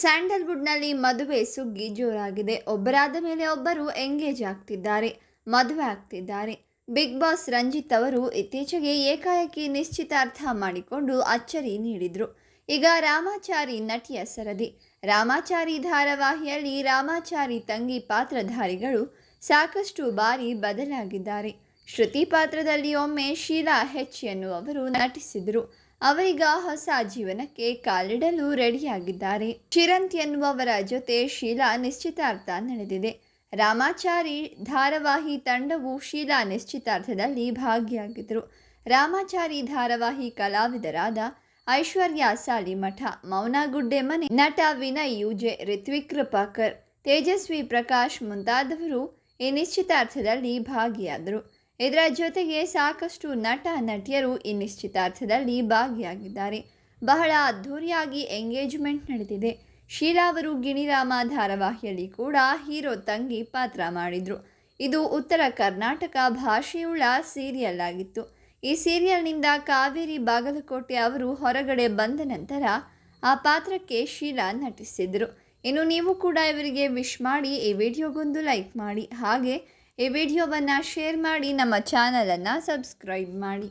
ಸ್ಯಾಂಡಲ್ವುಡ್ನಲ್ಲಿ ಮದುವೆ ಸುಗ್ಗಿ ಜೋರಾಗಿದೆ. ಒಬ್ಬರಾದ ಮೇಲೆ ಒಬ್ಬರು ಎಂಗೇಜ್ ಆಗ್ತಿದ್ದಾರೆ, ಮದುವೆ ಆಗ್ತಿದ್ದಾರೆ. ಬಿಗ್ ಬಾಸ್ ರಂಜಿತ್ ಅವರು ಇತ್ತೀಚೆಗೆ ಏಕಾಏಕಿ ನಿಶ್ಚಿತಾರ್ಥ ಮಾಡಿಕೊಂಡು ಅಚ್ಚರಿ ನೀಡಿದರು. ಈಗ ರಾಮಾಚಾರಿ ನಟಿಯ ಸರದಿ. ರಾಮಾಚಾರಿ ಧಾರಾವಾಹಿಯಲ್ಲಿ ರಾಮಾಚಾರಿ ತಂಗಿ ಪಾತ್ರಧಾರಿಗಳು ಸಾಕಷ್ಟು ಬಾರಿ ಬದಲಾಗಿದ್ದಾರೆ. ಶ್ರುತಿ ಪಾತ್ರದಲ್ಲಿ ಒಮ್ಮೆ ಶೀಲಾ ಹೆಚ್ ಎನ್ನುವವರು ನಟಿಸಿದರು. ಅವರೀಗ ಹೊಸ ಜೀವನಕ್ಕೆ ಕಾಲಿಡಲು ರೆಡಿಯಾಗಿದ್ದಾರೆ. ಚಿರಂತ್ ಎನ್ನುವವರ ಜೊತೆ ಶೀಲಾ ನಿಶ್ಚಿತಾರ್ಥ ನಡೆದಿದೆ. ರಾಮಾಚಾರಿ ಧಾರಾವಾಹಿ ತಂಡವು ಶೀಲಾ ನಿಶ್ಚಿತಾರ್ಥದಲ್ಲಿ ಭಾಗಿಯಾಗಿದ್ದರು. ರಾಮಾಚಾರಿ ಧಾರಾವಾಹಿ ಕಲಾವಿದರಾದ ಐಶ್ವರ್ಯ ಸಾಲಿಮಠ, ಮೌನ ಗುಡ್ಡೆ ಮನೆ, ನಟ ವಿನಯ್ ಯುಜೆ, ರಿತ್ವಿಕ್ ಕೃಪಾಕರ್, ತೇಜಸ್ವಿ ಪ್ರಕಾಶ್ ಮುಂತಾದವರು ಈ ನಿಶ್ಚಿತಾರ್ಥದಲ್ಲಿ ಭಾಗಿಯಾದರು. ಇದರ ಜೊತೆಗೆ ಸಾಕಷ್ಟು ನಟ, ನಟಿಯರು ಈ ನಿಶ್ಚಿತಾರ್ಥದಲ್ಲಿ ಭಾಗಿಯಾಗಿದ್ದಾರೆ. ಬಹಳ ಅದ್ಧೂರಿಯಾಗಿ ಎಂಗೇಜ್ಮೆಂಟ್ ನಡೆದಿದೆ. ಶೀಲಾ ಅವರು ಗಿಣಿರಾಮ ಧಾರಾವಾಹಿಯಲ್ಲಿ ಕೂಡ ಹೀರೋ ತಂಗಿ ಪಾತ್ರ ಮಾಡಿದರು. ಇದು ಉತ್ತರ ಕರ್ನಾಟಕ ಭಾಷೆಯುಳ್ಳ ಸೀರಿಯಲ್ ಆಗಿತ್ತು. ಈ ಸೀರಿಯಲ್ನಿಂದ ಕಾವೇರಿ ಬಾಗಲಕೋಟೆ ಅವರು ಹೊರಗಡೆ ಬಂದ ನಂತರ ಆ ಪಾತ್ರಕ್ಕೆ ಶೀಲಾ ನಟಿಸಿದರು. ಇನ್ನು ನೀವು ಕೂಡ ಇವರಿಗೆ ವಿಶ್ ಮಾಡಿ ಈ ವಿಡಿಯೋಗೊಂದು ಲೈಕ್ ಮಾಡಿ. ಹಾಗೆ ಈ ವಿಡಿಯೋವನ್ನು ಶೇರ್ ಮಾಡಿ ನಮ್ಮ ಚಾನಲನ್ನು ಸಬ್ಸ್ಕ್ರೈಬ್ ಮಾಡಿ.